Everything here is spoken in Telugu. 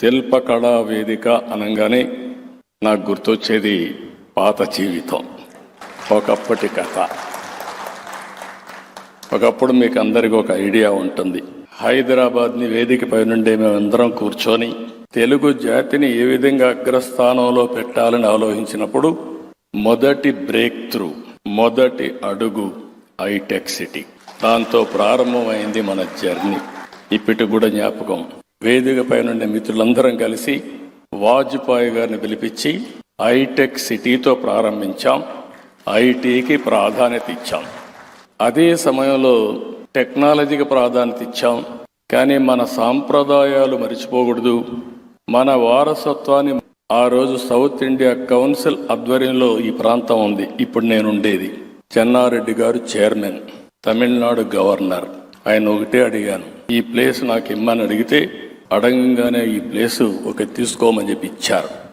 శిల్పకళా వేదిక అనగానే నాకు గుర్తొచ్చేది పాత జీవితం. ఒకప్పటి కథ. ఒకప్పుడు మీకు అందరికీ ఒక ఐడియా ఉంటుంది. హైదరాబాద్ని వేదికపై నుండి మేమందరం కూర్చొని తెలుగు జాతిని ఏ విధంగా అగ్రస్థానంలో పెట్టాలని ఆలోచించినప్పుడు మొదటి బ్రేక్ త్రూ మొదటి అడుగు హైటెక్ సిటీ. దాంతో ప్రారంభమైంది మన జర్నీ. ఇప్పటి కూడా జ్ఞాపకం వేదికపై నుండి మిత్రులందరం కలిసి వాజ్పేయి గారిని పిలిపించి హైటెక్ సిటీతో ప్రారంభించాం. ఐటీకి ప్రాధాన్యత ఇచ్చాం. అదే సమయంలో టెక్నాలజీకి ప్రాధాన్యత ఇచ్చాం. కానీ మన సాంప్రదాయాలు మర్చిపోకూడదు. మన వారసత్వాన్ని ఆ రోజు సౌత్ ఇండియా కౌన్సిల్ ఆధ్వర్యంలో ఈ ప్రాంతం ఉంది. ఇప్పుడు నేను ఉండేది చెన్నారెడ్డి గారు చైర్మన్ తమిళనాడు గవర్నర్. ఆయన ఒకటే అడిగాను ఈ ప్లేస్ నాకు ఇమ్మని అడిగితే అడగంగానే ఈ ప్లేస్ ఒక తీసుకోమని చెప్పి ఇచ్చారు.